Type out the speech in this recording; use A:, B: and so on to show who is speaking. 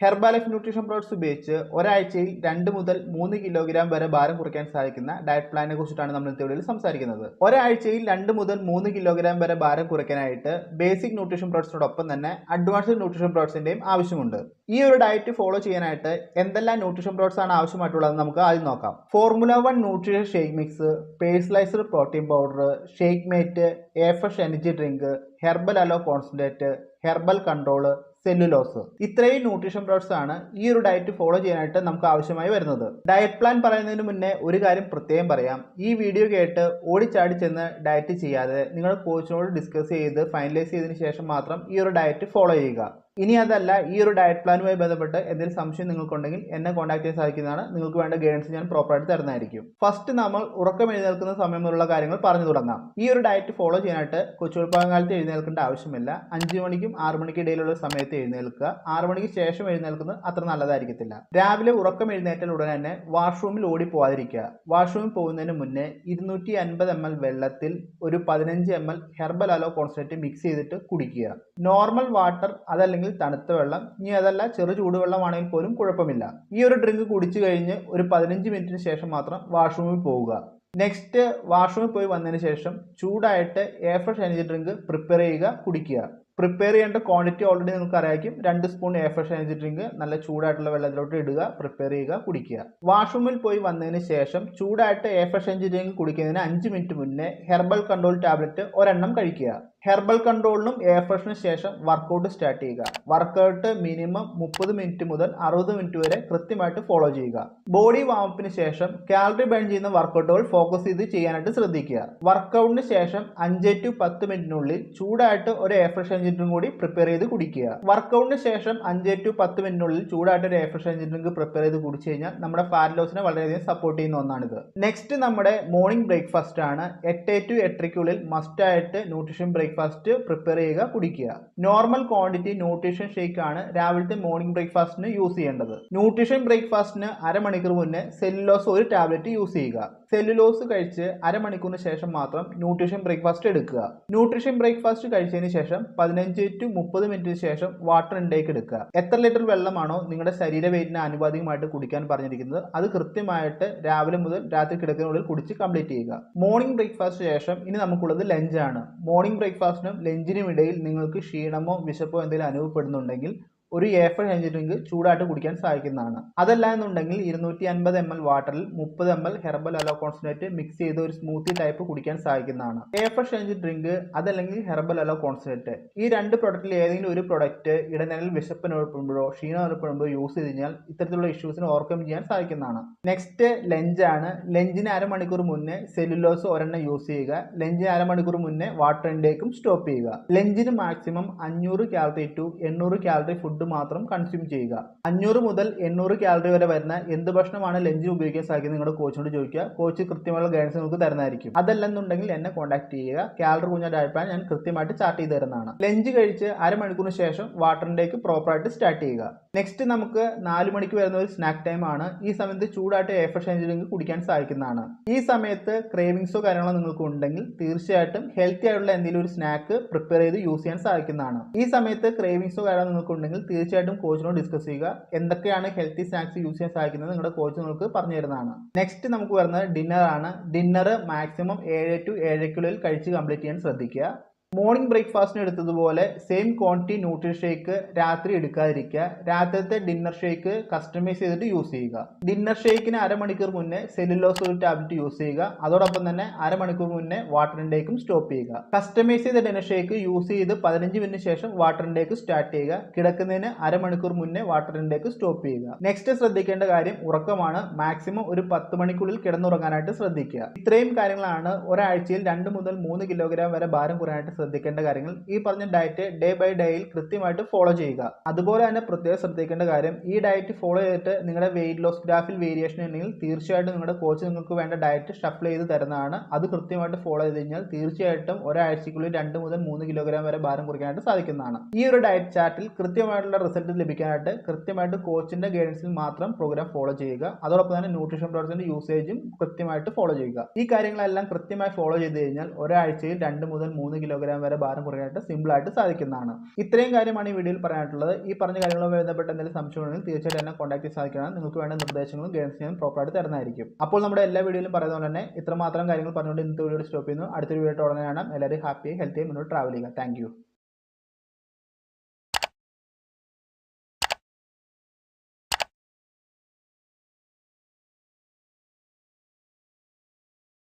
A: Herbalife nutrition products ഉപയോഗിച്ച് ഒരാഴ്ചയിൽ രണ്ട് മുതൽ മൂന്ന് കിലോഗ്രാം വരെ ഭാരം കുറയ്ക്കാൻ സാധിക്കുന്ന ഡയറ്റ് പ്ലാനിനെ കുറിച്ചിട്ടാണ് നമ്മൾ ഇന്നത്തെ വീഡിയോയിൽ സംസാരിക്കുന്നത്. ഒരാഴ്ചയിൽ രണ്ട് മുതൽ മൂന്ന് കിലോഗ്രാം വരെ ഭാരം കുറയ്ക്കാനായിട്ട് ബേസിക് ന്യൂട്രീഷൻ പ്രോഡക്ട്സിനോടൊപ്പം തന്നെ അഡ്വാൻസ്ഡ് ന്യൂട്രീഷൻ പ്രോഡക്ട്സിന്റെയും ആവശ്യമുണ്ട്. ഈ ഒരു ഡയറ്റ് ഫോളോ ചെയ്യാനായിട്ട് എന്തെല്ലാം ന്യൂട്രീഷൻ പ്രോഡക്ട്സ് ആണ് ആവശ്യമായിട്ടുള്ളതെന്ന് നമുക്ക് ആദ്യം നോക്കാം. Formula one nutrition shake mix personalised protein powder shake mate afresh energy drink herbal aloe concentrate herbal control cellulose ഇത്രയും ന്യൂട്രീഷൻ പ്രോഡക്ട്സ് ആണ് ഈ ഒരു ഡയറ്റ് ഫോളോ ചെയ്യാനായിട്ട് നമുക്ക് ആവശ്യമായി വരുന്നത്. ഡയറ്റ് പ്ലാൻ പറയുന്നതിന് മുന്നേ ഒരു കാര്യം പ്രത്യേകം പറയാം. ഈ വീഡിയോ കേട്ട് ഓടിച്ചാടി ചെന്ന് ഡയറ്റ് ചെയ്യാതെ നിങ്ങൾ കോച്ചിനോട് ഡിസ്കസ് ചെയ്ത് ഫൈനലൈസ് ചെയ്തതിന് ശേഷം മാത്രം ഈ ഒരു ഡയറ്റ് ഫോളോ ചെയ്യുക. ഇനി അതല്ല ഈ ഒരു ഡയറ്റ് പ്ലാനുമായി ബന്ധപ്പെട്ട് എന്തെങ്കിലും സംശയം നിങ്ങൾക്കുണ്ടെങ്കിൽ എന്നെ കോൺടാക്ട് ചെയ്യാൻ സാധിക്കുന്നതാണ്. നിങ്ങൾക്ക് വേണ്ട ഗൈഡൻസ് ഞാൻ പ്രോപ്പറായിട്ട് തരുന്നതായിരിക്കും. ഫസ്റ്റ് നമ്മൾ ഉറക്കം എഴുന്നേൽക്കുന്ന സമയം മുതലുള്ള കാര്യങ്ങൾ പറഞ്ഞു തുടങ്ങാം. ഈ ഒരു ഡയറ്റ് ഫോളോ ചെയ്യാനായിട്ട് കൊച്ചുവെളുപ്പകാലത്ത് എഴുന്നേൽക്കേണ്ട ആവശ്യമില്ല. അഞ്ച് മണിക്കും ആറ് മണിക്കും ഇടയിലുള്ള സമയത്ത് എഴുന്നേൽക്കുക. ആറ് മണിക്ക് ശേഷം എഴുന്നേൽക്കുന്നത് അത്ര നല്ലതായിരിക്കത്തില്ല. രാവിലെ ഉറക്കം എഴുന്നേറ്റാൽ ഉടനെ തന്നെ വാഷ്റൂമിൽ ഓടി പോകാതിരിക്കുക വാഷ്റൂമിൽ പോകുന്നതിന് മുന്നേ ഇരുന്നൂറ്റി അൻപത് എം എൽ വെള്ളത്തിൽ ഒരു പതിനഞ്ച് M L herbal aloe concentrate mix ചെയ്തിട്ട് കുടിക്കുക. നോർമൽ വാട്ടർ അതല്ലെങ്കിൽ തണുത്ത വെള്ളം. ഇനി അതല്ല ചെറു ചൂടുവെള്ളമാണെങ്കിൽ പോലും കുഴപ്പമില്ല. ഈ ഒരു ഡ്രിങ്ക് കുടിച്ചു കഴിഞ്ഞ് ഒരു പതിനഞ്ച് മിനിറ്റിന് ശേഷം മാത്രം വാഷ്റൂമിൽ പോവുക. നെക്സ്റ്റ് വാഷ്റൂമിൽ പോയി വന്നതിന് ശേഷം ചൂടായിട്ട് air fresh energy drink prepare ചെയ്യുക കുടിക്കുക. പ്രിപ്പയർ ചെയ്യേണ്ട ക്വാണ്ടിറ്റി ഓൾറെഡി നിങ്ങൾക്ക് അറിയാക്കും രണ്ട് spoon air fresh energy drink നല്ല ചൂടായിട്ടുള്ള വെള്ളത്തിലോട്ട് ഇടുക പ്രിപ്പയർ ചെയ്യുക കുടിക്കുക. വാഷ്റൂമിൽ പോയി വന്നതിന് ശേഷം ചൂടായിട്ട് എയർ ഫ്രഷ് എനർജി ഡ്രിങ്ക് കുടിക്കുന്നതിന് അഞ്ച് മിനിറ്റ് മുന്നേ ഹെർബൽ കൺട്രോൾ ടാബ്ലറ്റ് ഒരെണ്ണം കഴിക്കുക. ഹെർബൽ കൺട്രോളിനും എയർ ഫ്രഷിനും ശേഷം വർക്കൗട്ട് സ്റ്റാർട്ട് ചെയ്യുക. വർക്കൗട്ട് മിനിമം മുപ്പത് മിനിറ്റ് മുതൽ അറുപത് മിനിറ്റ് വരെ കൃത്യമായിട്ട് ഫോളോ ചെയ്യുക. ബോഡി വാമപ്പിന് ശേഷം കാലറി ബേൺ ചെയ്യുന്ന വർക്കൗട്ടുകൾ ഫോക്കസ് ചെയ്ത് ചെയ്യാനായിട്ട് ശ്രദ്ധിക്കുക. വർക്കൗട്ടിന് ശേഷം അഞ്ച് ടു പത്ത് മിനിറ്റിനുള്ളിൽ ചൂടായിട്ട് ഒരു എയർ ഫ്രഷ് എഞ്ചിനും കൂടി പ്രിപ്പയർ ചെയ്ത് കുടിക്കുക. വർക്കൗട്ടിന് ശേഷം അഞ്ച് ടു പത്ത് മിനിറ്റിനുള്ളിൽ ചൂടായിട്ട് ഒരു എഫ്രഷ് ഫ്രഷ് ഡ്രിങ്ക് പ്രിപ്പയർ ചെയ്ത് കുടിച്ചു കഴിഞ്ഞാൽ നമ്മുടെ ഫാറ്റ് ലോസിനെ വളരെയധികം സപ്പോർട്ട് ചെയ്യുന്ന ഒന്നാണിത്. നെക്സ്റ്റ് നമ്മുടെ മോർണിംഗ് ബ്രേക്ക്ഫാസ്റ്റ് ആണ്. എട്ട് ടു എട്ടരയ്ക്കുള്ളിൽ മസ്റ്റ് ആയിട്ട് ന്യൂട്രീഷൻ ബ്രേക്ക്ഫാസ്റ്റ് പ്രിപ്പയർ ചെയ്യുക കുടിക്കുക. നോർമൽ ക്വാണ്ടിറ്റി ന്യൂട്രീഷൻ ഷേക്ക് ആണ് രാവിലത്തെ മോർണിംഗ് ബ്രേക്ക്ഫാസ്റ്റിന് യൂസ് ചെയ്യേണ്ടത്. ന്യൂട്രീഷൻ ബ്രേക്ക്ഫാസ്റ്റിന് അരമണിക്കൂർ മുന്നേ സെല്ലുലോസ് ഒരു ടാബ്ലറ്റ് യൂസ് ചെയ്യുക. സെല്ലുലോസ് കഴിച്ച് അരമണിക്കൂറിന് ശേഷം മാത്രം ന്യൂട്രീഷൻ ബ്രേക്ക്ഫാസ്റ്റ് എടുക്കുക. ന്യൂട്രീഷൻ ബ്രേക്ക്ഫാസ്റ്റ് കഴിച്ചതിന് ശേഷം പതിനഞ്ച് ടു മുപ്പത് മിനിറ്റിന് ശേഷം വാട്ടർ ഇൻടേക്ക് എടുക്കുക. എത്ര ലിറ്റർ വെള്ളമാണോ നിങ്ങളുടെ ശരീര വെയിറ്റിന് ആനുപാതികമായിട്ട് കുടിക്കാൻ പറഞ്ഞിരിക്കുന്നത് അത് കൃത്യമായിട്ട് രാവിലെ മുതൽ രാത്രി കിടക്കുന്നതിനുള്ളിൽ കുടിച്ച് കംപ്ലീറ്റ് ചെയ്യുക. മോർണിംഗ് ബ്രേക്ക്ഫാസ്റ്റ് ശേഷം ഇനി നമുക്കുള്ളത് ലഞ്ചാണ് മോർണിംഗ് ബ്രേക്ക്ഫാസ്റ്റിനും ലഞ്ചിനും ഇടയിൽ നിങ്ങൾക്ക് ക്ഷീണമോ വിശപ്പോ എന്തെങ്കിലും അനുഭവപ്പെടുന്നുണ്ടെങ്കിൽ ഒരു ഏഫർ ഡ്രിങ്ക് ചൂടായിട്ട് കുടിക്കാൻ സാധിക്കുന്നതാണ്. അതല്ല എന്നുണ്ടെങ്കിൽ ഇരുന്നൂറ്റി അൻപത് എം എൽ വാട്ടറിൽ മുപ്പത് M L herbal aloe concentrate mix ചെയ്ത് ഒരു സ്മൂത്തി ടൈപ്പ് കുടിക്കാൻ സാധിക്കുന്നതാണ്. ഏഫർ എനർജി ഡ്രിങ്ക് അതല്ലെങ്കിൽ ഹെർബൽ അലോ കോൺസെൻട്രേറ്റ് ഈ രണ്ട് പ്രൊഡക്റ്റിൽ ഏതെങ്കിലും ഒരു പ്രൊഡക്റ്റ് ഇടനിലയിൽ വിശപ്പിന് ഉൾപ്പെടുമ്പോഴോ ക്ഷീണം ഉൾപ്പെടുമ്പോഴോ യൂസ് ചെയ്ത് കഴിഞ്ഞാൽ ഇത്തരത്തിലുള്ള ഇഷ്യൂസിന് ഓവർകം ചെയ്യാൻ സാധിക്കുന്നതാണ്. നെക്സ്റ്റ് ലഞ്ചാണ് ലഞ്ചിന് അരമണിക്കൂർ മുന്നേ സെല്ലുലോസ് ഒരെണ്ണം യൂസ് ചെയ്യുക. ലഞ്ചിന് അരമണിക്കൂർ മുന്നേ വാട്ടർ ഇൻടേക്കും സ്റ്റോപ്പ് ചെയ്യുക. ലഞ്ചിന് മാക്സിമം അഞ്ഞൂറ് കാലറി ടു എണ്ണൂറ് കാലറി ഫുഡ് മാത്രം കൺസ്യൂം ചെയ്യുക. അഞ്ഞൂറ് മുതൽ എണ്ണൂറ് കാലറി വരെ വരുന്ന എന്ത് ഭക്ഷണമാണ് ലഞ്ചിന് ഉപയോഗിക്കാൻ സാധിക്കുന്നത് നിങ്ങളുടെ കോച്ചിനോട് ചോദിക്കുക. കോച്ച് കൃത്യമുള്ള ഗൈഡൻസ് നിങ്ങൾക്ക് തരുന്നതായിരിക്കും. അതല്ലെന്നുണ്ടെങ്കിൽ എന്നെ കോൺടാക്ട് ചെയ്യുക. കാലറി കുഞ്ഞ ഡയറ്റ് പ്ലാൻ ഞാൻ കൃത്യമായിട്ട് ചാർട്ട് ചെയ്ത് തരുന്നതാണ്. ലഞ്ച് കഴിച്ച് അരമണിക്കൂറിന് ശേഷം വാട്ടറിന്റെക്ക് പ്രോപ്പറായിട്ട് സ്റ്റാർട്ട് ചെയ്യുക. നെക്സ്റ്റ് നമുക്ക് നാല് മണിക്ക് വരുന്ന ഒരു സ്നാക്ക് ടൈം ആണ്. ഈ സമയത്ത് ചൂടായിട്ട് എഫർ ഡ്രിങ്ക് കുടിക്കാൻ സാധിക്കുന്നതാണ്. ഈ സമയത്ത് ക്രേവിങ്സോ കാര്യങ്ങളോ നിങ്ങൾക്ക് ഉണ്ടെങ്കിൽ തീർച്ചയായിട്ടും ഹെൽത്തി ആയിട്ടുള്ള എന്തെങ്കിലും ഒരു സ്നാക്ക് പ്രിപ്പയർ ചെയ്ത് യൂസ് ചെയ്യാൻ സാധിക്കുന്നതാണ്. ഈ സമയത്ത് ക്രേവിങ്സോ കാര്യങ്ങളോ നിങ്ങൾക്ക് ഉണ്ടെങ്കിൽ തീർച്ചയായിട്ടും കോച്ചിനോട് ഡിസ്കസ് ചെയ്യുക. എന്തൊക്കെയാണ് ഹെൽത്തി സ്നാക്സ് യൂസ് ചെയ്യാൻ സാധിക്കുന്നത് നിങ്ങളുടെ കോച്ച് നിങ്ങൾക്ക് പറഞ്ഞു തരുന്നതാണ്. നെക്സ്റ്റ് നമുക്ക് വരുന്നത് ഡിന്നറാണ് ഡിന്നർ മാക്സിമം ഏഴ് ടു ഏഴരയ്ക്കുള്ളിൽ കഴിച്ച് കംപ്ലീറ്റ് ചെയ്യാൻ ശ്രദ്ധിക്കുക. മോർണിംഗ് ബ്രേക്ക്ഫാസ്റ്റിന് എടുത്തതുപോലെ സെയിം ക്വാണ്ടിറ്റി ന്യൂട്രി ഷേക്ക് രാത്രി എടുക്കാതിരിക്കുക. രാത്രിത്തെ ഡിന്നർ ഷേക്ക് കസ്റ്റമൈസ് ചെയ്തിട്ട് യൂസ് ചെയ്യുക. ഡിന്നർ ഷേക്കിന് അരമണിക്കൂർ മുന്നേ സെല്ലുലോസ് ഒരു ടാബ്ലറ്റ് യൂസ് ചെയ്യുക. അതോടൊപ്പം തന്നെ അരമണിക്കൂർ മുന്നേ വാട്ടർ ഇൻടേക്കും സ്റ്റോപ്പ് ചെയ്യുക. കസ്റ്റമൈസ് ചെയ്ത ഡിന്നർ ഷേക്ക് യൂസ് ചെയ്ത് പതിനഞ്ച് മിനിറ്റ് ശേഷം വാട്ടർ ഇൻടേക്ക് സ്റ്റാർട്ട് ചെയ്യുക. കിടക്കുന്നതിന് അരമണിക്കൂർ മുന്നേ വാട്ടർ ഇൻടേക്ക് സ്റ്റോപ്പ് ചെയ്യുക. നെക്സ്റ്റ് ശ്രദ്ധിക്കേണ്ട കാര്യം ഉറക്കമാണ്. മാക്സിമം ഒരു പത്ത് മണിക്കുള്ളിൽ കിടന്നുറങ്ങാനായിട്ട് ശ്രദ്ധിക്കുക. ഇത്രയും കാര്യങ്ങളാണ് ഒരാഴ്ചയിൽ രണ്ട് മുതൽ മൂന്ന് കിലോഗ്രാം വരെ ഭാരം കുറയാനായിട്ട് ശ്രദ്ധിക്കേണ്ട കാര്യങ്ങൾ ഈ പറഞ്ഞ ഡയറ്റ് ഡേ ബൈ ഡേയിൽ കൃത്യമായിട്ട് ഫോളോ ചെയ്യുക. അതുപോലെ തന്നെ പ്രത്യേകം ശ്രദ്ധിക്കേണ്ട കാര്യം ഈ ഡയറ്റ് ഫോളോ ചെയ്തിട്ട് നിങ്ങളുടെ വെയിറ്റ് ലോസ് ഗ്രാഫിൽ വേരിയേഷൻ ഉണ്ടെങ്കിൽ തീർച്ചയായിട്ടും നിങ്ങളുടെ കോച്ച് നിങ്ങൾക്ക് വേണ്ട ഡയറ്റ് ഷഫിൾ ചെയ്ത് തരുന്നതാണ്. അത് കൃത്യമായിട്ട് ഫോളോ ചെയ്ത് കഴിഞ്ഞാൽ തീർച്ചയായിട്ടും ഒരാഴ്ചക്കുള്ളിൽ രണ്ട് മുതൽ മൂന്ന് കിലോഗ്രാം വരെ ഭാരം കുറയ്ക്കാനായിട്ട് സാധിക്കുന്നതാണ്. ഈ ഒരു ഡയറ്റ് ചാർട്ടിൽ കൃത്യമായിട്ടുള്ള റിസൾട്ട് ലഭിക്കാനായിട്ട് കൃത്യമായിട്ട് കോച്ചിന്റെ ഗൈഡൻസിൽ മാത്രം പ്രോഗ്രാം ഫോളോ ചെയ്യുക. അതോടൊപ്പം തന്നെ ന്യൂട്രീഷൻ പ്രോഡക്റ്റിന്റെ യൂസേജും കൃത്യമായിട്ട് ഫോളോ ചെയ്യുക. ഈ കാര്യങ്ങളെല്ലാം കൃത്യമായി ഫോളോ ചെയ്ത് കഴിഞ്ഞാൽ ഒരാഴ്ചയിൽ രണ്ട് മുതൽ മൂന്ന് കിലോഗ്രാം കിലോഗ്രാം വരെ ഭാരം കുറയാനായിട്ട് സിമ്പിൾ ആയിട്ട് സാധിക്കുന്നതാണ്. ഇത്രയും കാര്യമാണ് ഈ വീഡിയോയിൽ പറയാനായിട്ടുള്ളത്. ഈ പറഞ്ഞ കാര്യങ്ങളുമായി ബന്ധപ്പെട്ട് എന്തെങ്കിലും സംശയമുണ്ടെങ്കിൽ തീർച്ചയായിട്ടും എന്നെ കോൺടാക്ട് ചെയ്ത് സാധിക്കണം നിങ്ങൾക്ക് വേണ്ട നിർദ്ദേശങ്ങളും ഗൈഡൻസ് ഞാൻ പ്രോപ്പറായിട്ട് തരുന്നതായിരിക്കും. അപ്പോൾ നമ്മുടെ എല്ലാ വീഡിയോയിലും പറയുന്നത് തന്നെ ഇത്രമാത്രം കാര്യങ്ങൾ പറഞ്ഞുകൊണ്ട് ഇന്നത്തെ വീഡിയോ സ്റ്റോപ്പ് ചെയ്യുന്നു. അടുത്തൊരു വീഡിയോ ഉടനെ കാണാം. എല്ലാവരും ഹാപ്പിയായി ഹെൽത്തി മുന്നോട്ട് ട്രാവൽ ചെയ്യുക. താങ്ക്